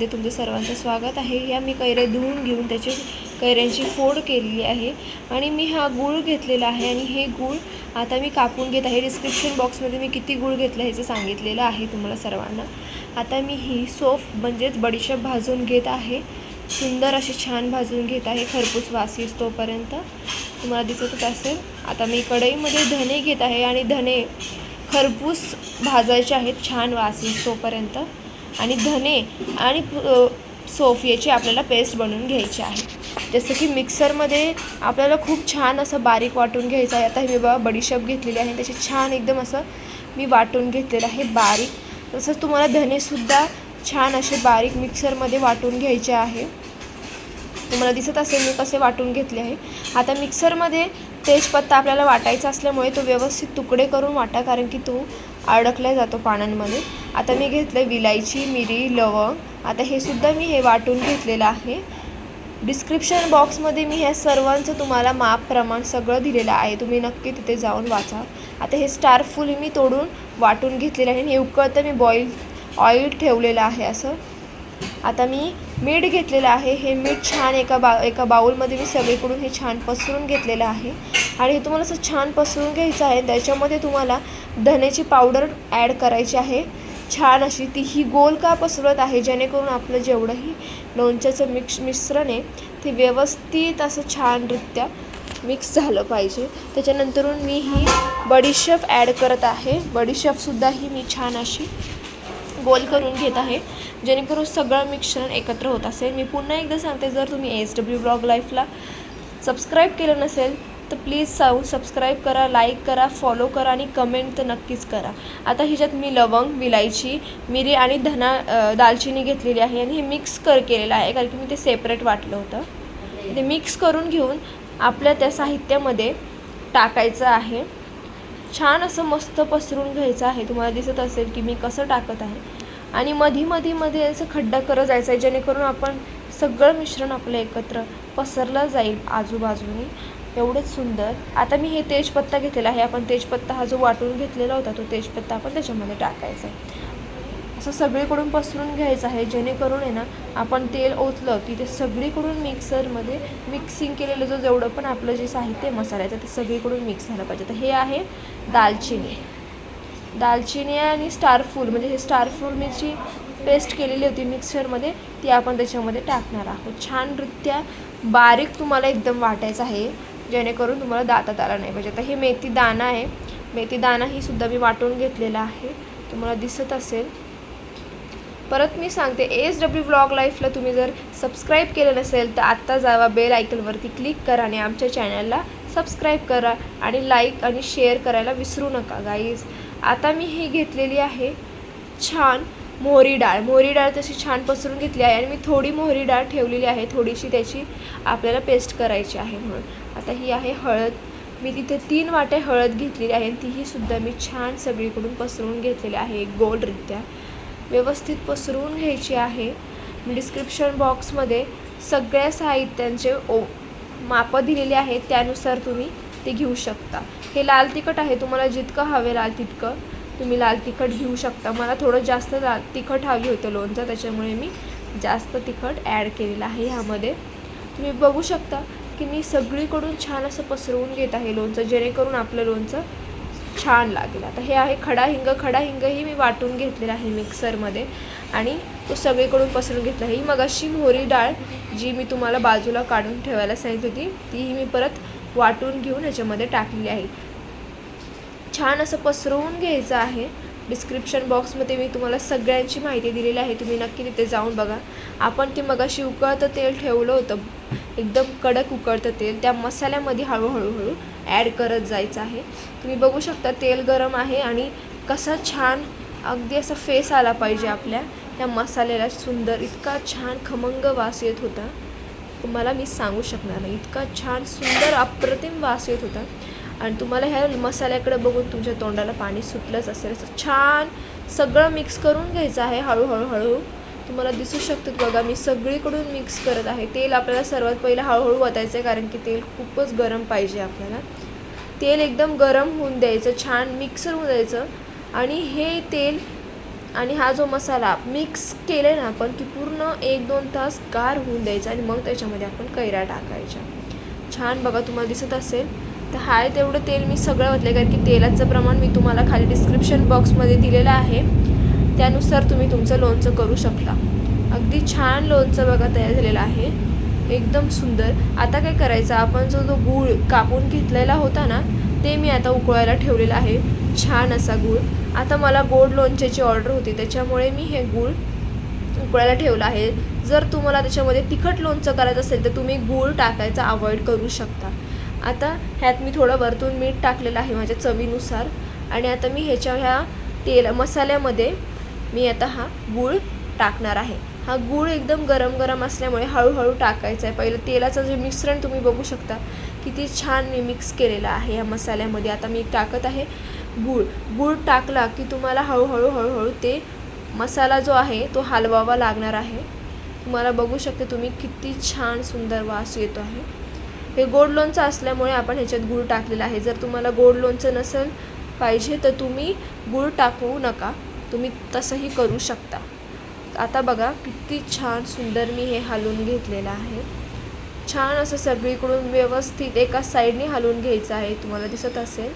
ते तुमचं सर्वांचं स्वागत आहे. या मी कैऱ्या धुवून घेऊन त्याची कैऱ्यांची फोड केलेली आहे. आणि मी हा गूळ घेतलेला आहे आणि हे गूळ आता मी कापून घेत आहे. डिस्क्रिप्शन बॉक्समध्ये मी किती गूळ घेतला ह्याचं सांगितलेलं आहे तुम्हाला सर्वांना. आता मी ही सोफ म्हणजेच बडीशेप भाजून घेत आहे. सुंदर अशी छान भाजून घेत आहे. खरपूस वासीस तोपर्यंत. तुम्हाला दिसतच असेल. आता मी कढईमध्ये धने घेत आहे आणि धने खरपूस भाजायचे आहेत. छान वासीस तोपर्यंत. आणि धने आणि अ, आपल्याला पेस्ट बनवून घ्यायची आहे. जसं की मिक्सरमध्ये आपल्याला खूप छान असं बारीक वाटून घ्यायचं आहे. आता हे मी बाबा बडीशेप घेतलेली आहे त्याची छान एकदम असं मी वाटून घेतलेलं आहे बारीक. तसंच तुम्हाला धनेसुद्धा छान असे बारीक मिक्सरमध्ये वाटून घ्यायचे आहे. तुम्हाला दिसत असेल मी कसे वाटून घेतले आहे. आता मिक्सरमध्ये तेजपत्ता आपल्याला वाटायचा असल्यामुळे तो व्यवस्थित तुकडे करून वाटा कारण की तो अडकला जातो पानांमध्ये. आता मी घेतलं विलायची मिरी लवंग. आता हे सुद्धा मी हे वाटून घेतलेलं आहे. डिस्क्रिप्शन बॉक्समध्ये मी ह्या सर्वांचं तुम्हाला माप प्रमाण सगळं दिलेलं आहे. तुम्ही नक्की तिथे जाऊन वाचा. आता हे स्टार फुल मी तोडून वाटून घेतलेलं आहे आणि हे उकळतं मी बॉईल ऑइल ठेवलेलं आहे असं. आता मी मीठ घेतलेलं आहे. हे मीठ छान एका बा एका बाऊलमध्ये मी सगळीकडून हे छान पसरून घेतलेलं आहे. आणि हे तुम्हाला असं छान पसरून घ्यायचं आहे त्याच्यामध्ये तुम्हाला धण्याची पावडर ॲड करायची आहे. छान अशी ती ही गोल का पसरत आहे जेणेकरून आपलं जेवढंही लोणच्याचं मिक्स मिश्रण आहे ते व्यवस्थित असं छानरित्या मिक्स झालं पाहिजे. त्याच्यानंतरून मी ही बडीशेप ॲड करत आहे. बडीशेफसुद्धा ही मी छान अशी गोल करून घेत आहे जेणेकरून सगळं मिश्रण एकत्र होत असेल. मी पुन्हा एकदा सांगते जर तुम्ही एस डब्ल्यू ब्लॉग लाईफला सबस्क्राईब केलं नसेल तर प्लीज साऊ सबस्क्राईब करा लाईक करा फॉलो करा आणि कमेंट तर नक्कीच करा. आता ह्याच्यात मी लवंग विलायची मिरी आणि धना दालचिनी घेतलेली आहे आणि हे मिक्स कर केलेलं आहे कारण की मी ते सेपरेट वाटलं होतं. ते मिक्स करून घेऊन आपल्या त्या साहित्यामध्ये टाकायचं आहे. छान असं मस्त पसरून घ्यायचं आहे. तुम्हाला दिसत असेल की मी कसं टाकत आहे. आणि मधी मधी मध्ये असं खड्डा करत जायचं आहे जेणेकरून आपण सगळं मिश्रण आपलं एकत्र पसरलं जाईल आजूबाजूने. एवढंच सुंदर. आता मी हे तेजपत्ता घेतलेला आहे. आपण तेजपत्ता हा जो वाटून घेतलेला होता तो तेजपत्ता आपण त्याच्यामध्ये टाकायचा आहे. असं सगळीकडून पसरून घ्यायचं आहे. जेणेकरून आहे ना आपण तेल ओतलं की ते सगळीकडून मिक्सरमध्ये मिक्सिंग केलेलं जो जेवढं पण आपलं जे साहित्य आहे मसाल्याचं ते सगळीकडून मिक्स झालं पाहिजे. तर हे आहे दालचिनी. दालचिनी आणि स्टारफूल म्हणजे हे स्टारफूल मी जी पेस्ट केलेली होती मिक्सरमध्ये ती आपण त्याच्यामध्ये टाकणार आहोत. छानरित्या बारीक तुम्हाला एकदम वाटायचं आहे. जेणेकरून तुम्हाला दातात आला नाही पाहिजे. आता हे मेथी दाणा आहे. मेथी दाणा ही सुद्धा मी वाटून घेतलेला आहे. तुम्हाला दिसत असेल. परत मी सांगते एस डब्ल्यू ब्लॉग लाईफला तुम्ही जर सबस्क्राईब केलं नसेल तर आत्ता जावा बेल आयकनवरती क्लिक करा आणि आमच्या चॅनलला सबस्क्राईब करा आणि लाईक आणि शेअर करायला विसरू नका गाईज आता मी ही घेतलेली आहे. छान मोहरी डाळ. मोहरी डाळ तशी छान पसरून घेतली आहे आणि मी थोडी मोहरी डाळ ठेवलेली आहे. थोडीशी त्याची आपल्याला पेस्ट करायची आहे म्हणून. आता ही आहे हळद. मी तिथे तीन वाटे हळद घेतलेली आहे तीही सुद्धा मी छान सगळीकडून पसरून घेतलेली आहे गोलरित्या. व्यवस्थित पसरवून घ्यायची आहे. मी डिस्क्रिप्शन बॉक्समध्ये सगळ्या साहित्यांचे ओ मापं दिलेली आहेत. त्यानुसार तुम्ही ते घेऊ शकता. हे लाल तिखट आहे. तुम्हाला जितकं हवे लाल तितकं तुम्ही लाल तिखट घेऊ शकता. मला थोडं जास्त लाल तिखट हवी होतं लोणचं त्याच्यामुळे मी जास्त तिखट ॲड केलेलं आहे ह्यामध्ये. तुम्ही बघू शकता की मी सगळीकडून छान असं पसरवून घेत आहे लोणचं जेणेकरून आपलं लोणचं छान लागेल. आता हे आहे खडा हिंग खडा हिंगही मी वाटून घेतलेला आहे मिक्सरमध्ये आणि तो सगळीकडून पसरून घेतला आहे. ही मगाशी मोहरी डाळ जी मी तुम्हाला बाजूला काढून ठेवायला सांगितली होती तीही मी परत वाटून घेऊन ह्याच्यामध्ये टाकलेली आहे. छान असं पसरवून घ्यायचं आहे. डिस्क्रिप्शन बॉक्समध्ये मी तुम्हाला सगळ्यांची माहिती दिलेली आहे. तुम्ही नक्की तिथे जाऊन बघा. आपण ते मगाशी उकळतं तेल ठेवलं होतं. एकदम कडक उकळतं तेल. त्या मसाल्यामध्ये हळूहळू हळू ॲड करत जायचं आहे. तुम्ही बघू शकता तेल गरम आहे आणि कसा छान अगदी असा फेस आला पाहिजे आपल्या. त्या मसाल्याला सुंदर इतका छान खमंग वास येत होता. तुम्हाला मी सांगू शकणार नाही. इतका छान सुंदर अप्रतिम वास येत होता. आणि तुम्हाला ह्या मसाल्याकडे बघून तुमच्या तोंडाला पाणी सुटलंच असेल. असं छान सगळं मिक्स करून घ्यायचं आहे हळूहळू हळू तुम्हाला दिसू शकतं बघा मी सगळीकडून मिक्स करत आहे. तेल आपल्याला सर्वात पहिलं हळूहळू वतायचं आहे कारण की तेल खूपच गरम पाहिजे आपल्याला. तेल एकदम गरम होऊन द्यायचं छान मिक्सर होऊन द्यायचं. आणि हे तेल आणि हा जो मसाला मिक्स केले ना आपण की पूर्ण एक दोन तास गार होऊन द्यायचा आणि मग त्याच्यामध्ये आपण कैऱ्या टाकायच्या. छान बघा तुम्हाला दिसत असेल. तर हाय तेवढं तेल मी सगळं ओतलं कारण की तेलाचं प्रमाण मी तुम्हाला खाली डिस्क्रिप्शन बॉक्समध्ये दिलेलं आहे. त्यानुसार तुम्ही तुमचं लोणचं करू शकता. अगदी छान लोणचं बघा तयार झालेलं आहे. एकदम सुंदर. आता काय करायचं? आपण जो जो गूळ कापून घेतलेला होता ना ते मी आता उकळायला ठेवलेलं आहे. छान असा गूळ. आता मला गोड लोणच्याची ऑर्डर होती त्याच्यामुळे मी हे गूळ उकळायला ठेवलं आहे. जर तुम्हाला त्याच्यामध्ये तिखट लोणचं करायचं असेल तर तुम्ही गूळ टाकायचा अवॉइड करू शकता. आता ह्यात मी थोडं वरतून मीठ टाकलेलं आहे माझ्या चवीनुसार. आणि आता मी ह्याच्या ह्या तेल मसाल्यामध्ये मी आता हा गूळ टाकणार आहे. हा गूळ एकदम गरम गरम असल्यामुळे हळूहळू टाकायचा आहे. पहिलं तेलाचं जे मिश्रण तुम्ही बघू शकता किती छान मी मिक्स केलेलं आहे या मसाल्यामध्ये. आता मी टाकत आहे गूळ. गूळ टाकला की तुम्हाला हळूहळू हळूहळू ते मसाला जो आहे तो हलवावा लागणार आहे. तुम्हाला बघू शकते तुम्ही किती छान सुंदर वास येतो आहे. हे गोड लोणचं असल्यामुळे आपण ह्याच्यात गूळ टाकलेलं आहे. जर तुम्हाला गोड लोणचं नसेल पाहिजे तर तुम्ही गूळ टाकू नका. तुम्ही तसंही करू शकता. आता बघा किती छान सुंदर मी हे हलवून घेतलेलं आहे. छान असं सगळीकडून व्यवस्थित एका साईडने हलवून घ्यायचं आहे. तुम्हाला दिसत असेल?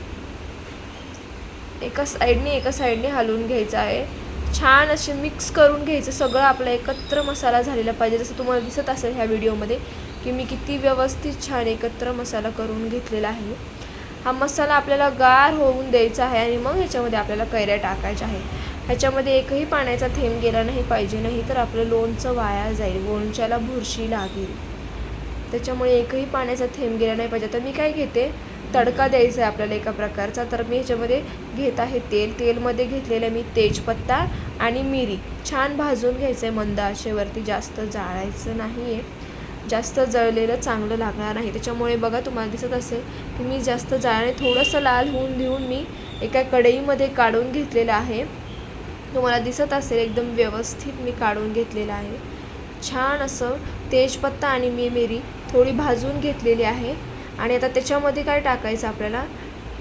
एका साईडने एका साईडने हलवून घ्यायचं आहे. छान असे मिक्स करून घ्यायचं. सगळं आपला एकत्र मसाला झालेला पाहिजे. जसं तुम्हाला दिसत असेल ह्या व्हिडिओमध्ये. की मी किती व्यवस्थित छान एकत्र मसाला करून घेतलेला आहे. हा मसाला आपल्याला गार होऊन द्यायचा आहे आणि मग ह्याच्यामध्ये आपल्याला कैऱ्या टाकायच्या आहे ह्याच्यामध्ये एकही पाण्याचा थेंब गेला नाही पाहिजे नाही तर आपलं लोणचं वाया जाईल लोणच्याला बुरशी लागेल. त्याच्यामुळे एकही पाण्याचा थेंब गेला नाही पाहिजे. तर मी काय घेते? तडका द्यायचा आहे आपल्याला एका प्रकारचा. तर मी ह्याच्यामध्ये घेत आहे तेल. तेलमध्ये घेतलेलं मी तेजपत्ता आणि मिरी. छान भाजून घ्यायचं आहे मंद आशेवरती जास्त जाळायचं नाही आहे जास्त जळलेलं चांगलं लागणार नाही. त्याच्यामुळे बघा तुम्हाला दिसत असेल की मी जास्त जाळणे थोडंसं लाल होऊन देऊन मी एका कढईमध्ये काढून घेतलेलं आहे. तुम्हाला दिसत असेल एकदम व्यवस्थित मी काढून घेतलेलं आहे. छान असं तेजपत्ता आणि मी मिरी थोडी भाजून घेतलेली आहे. आणि आता त्याच्यामध्ये काय टाकायचं आपल्याला?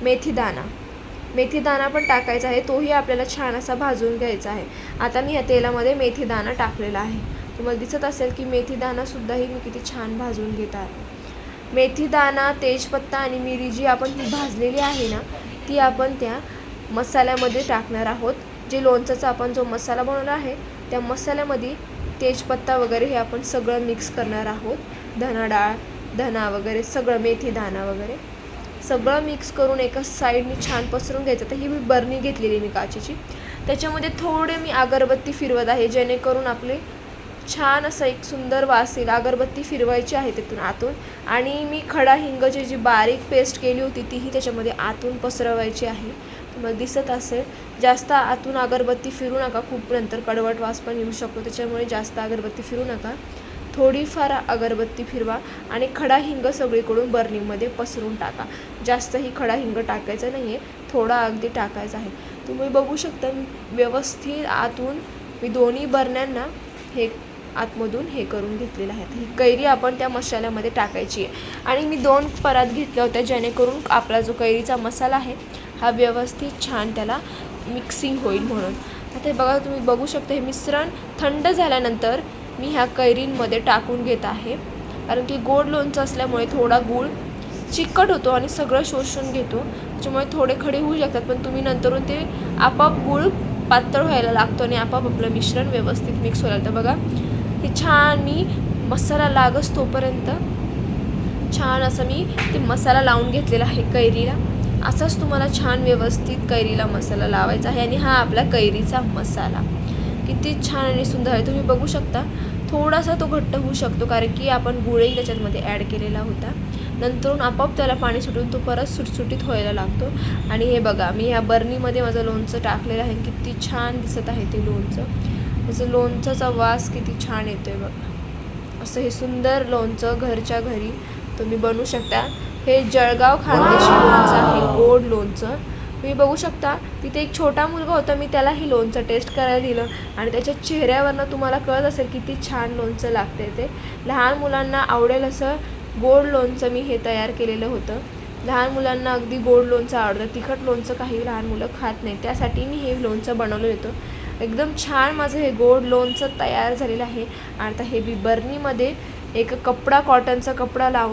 मेथीदाणा मेथीदाणा पण टाकायचा आहे तोही आपल्याला छान असा भाजून घ्यायचा आहे. आता मी ह्या तेलामध्ये मेथीदाणा टाकलेला आहे. तुम्हाला दिसत असेल की मेथीदाणासुद्धाही मी किती छान भाजून घेत आहे. मेथीदाणा तेजपत्ता आणि मिरी जी आपण ही भाजलेली आहे ना ती आपण त्या मसाल्यामध्ये टाकणार आहोत. जे लोणचाचा आपण जो मसाला बनवला आहे त्या मसाल्यामध्ये तेजपत्ता वगैरे हे आपण सगळं मिक्स करणार आहोत. धना डाळ धना वगैरे सगळं मेथी दाणा वगैरे. सगळं मिक्स करून एका साईडनी छान पसरून घ्यायचं. तर ही मी बरणी घेतलेली मी काचेची. त्याच्यामध्ये थोडे मी अगरबत्ती फिरवत आहे जेणेकरून आपले छान असं एक सुंदर वास येईल अगरबत्ती फिरवायची आहे तिथून आतून. आणि मी खडा हिंगाची जी बारीक पेस्ट केली होती तीही त्याच्यामध्ये आतून पसरवायची आहे. तुम्हाला दिसत असेल जास्त आतून अगरबत्ती फिरू नका खूप नंतर कडवट वास पण येऊ शकतो त्याच्यामुळे जास्त अगरबत्ती फिरू नका. थोडीफार अगरबत्ती फिरवा आणि खडा हिंग सगळीकडून बर्निंगमध्ये पसरून टाका. जास्तही खडा हिंग टाकायचा नाही आहे थोडा अगदी टाकायचा आहे. तुम्ही बघू शकता व्यवस्थित आतून मी दोन्ही बरण्यांना हे आतमधून हे करून घेतलेलं आहे ही कैरी आपण त्या मसाल्यामध्ये टाकायची आहे. आणि मी दोन परात घेतल्या होत्या जेणेकरून आपला जो कैरीचा मसाला आहे हा व्यवस्थित छान त्याला मिक्सिंग होईल म्हणून. आता हे बघा तुम्ही बघू शकता हे मिश्रण थंड झाल्यानंतर मी ह्या कैरींमध्ये टाकून घेत आहे. कारण की गोड लोणचं असल्यामुळे थोडा गूळ चिकट होतो आणि सगळं शोषून घेतो. त्याच्यामुळे थोडे खडे होऊ शकतात पण तुम्ही नंतरून ते आपाप गूळ पातळ व्हायला लागतो आणि आपाप आपलं मिश्रण व्यवस्थित मिक्स व्हायला तर बघा हे छान मी मसाला लागस तोपर्यंत. छान असं मी ते मसाला लावून घेतलेला आहे कैरीला. असाच तुम्हाला छान व्यवस्थित कैरीला मसाला लावायचा आहे आणि हा आपला कैरीचा मसाला. किती छान आणि सुंदर आहे. तुम्ही बघू शकता थोडासा तो घट्ट होऊ शकतो कारण की आपण गुळही त्याच्यामध्ये ॲड केलेला होता. नंतरून आपोआप त्याला पाणी सुटून तो परत सुटसुटीत व्हायला लागतो. आणि हे बघा मी ह्या बर्नीमध्ये माझं लोणचं टाकलेलं आहे. किती छान दिसत आहे ते लोणचं. त्याचं लोणचाचा वास किती छान येतो आहे बघा. असं हे सुंदर लोणचं घरच्या घरी तुम्ही बनवू शकता. हे जळगाव खानदेशी लोणचं आहे गोड लोणचं. तुम्ही बघू शकता तिथे एक छोटा मुलगा होता मी त्याला ही लोणचं टेस्ट करायला दिलं आणि त्याच्या चेहऱ्यावरनं तुम्हाला कळत असेल किती छान लोणचं लागते ते. लहान मुलांना आवडेल असं गोड लोणचं मी हे तयार केलेलं होतं. लहान मुलांना अगदी गोड लोणचं आवडतं. तिखट लोणचं काही लहान मुलं खात नाही त्यासाठी मी हे लोणचं बनवलं होतं. एकदम छान माझं हे गोड लोणचं तयार झालेलं आहे. आणि आता हे मी बर्नीमध्ये एक कपडा कॉटनचा कपडा लावून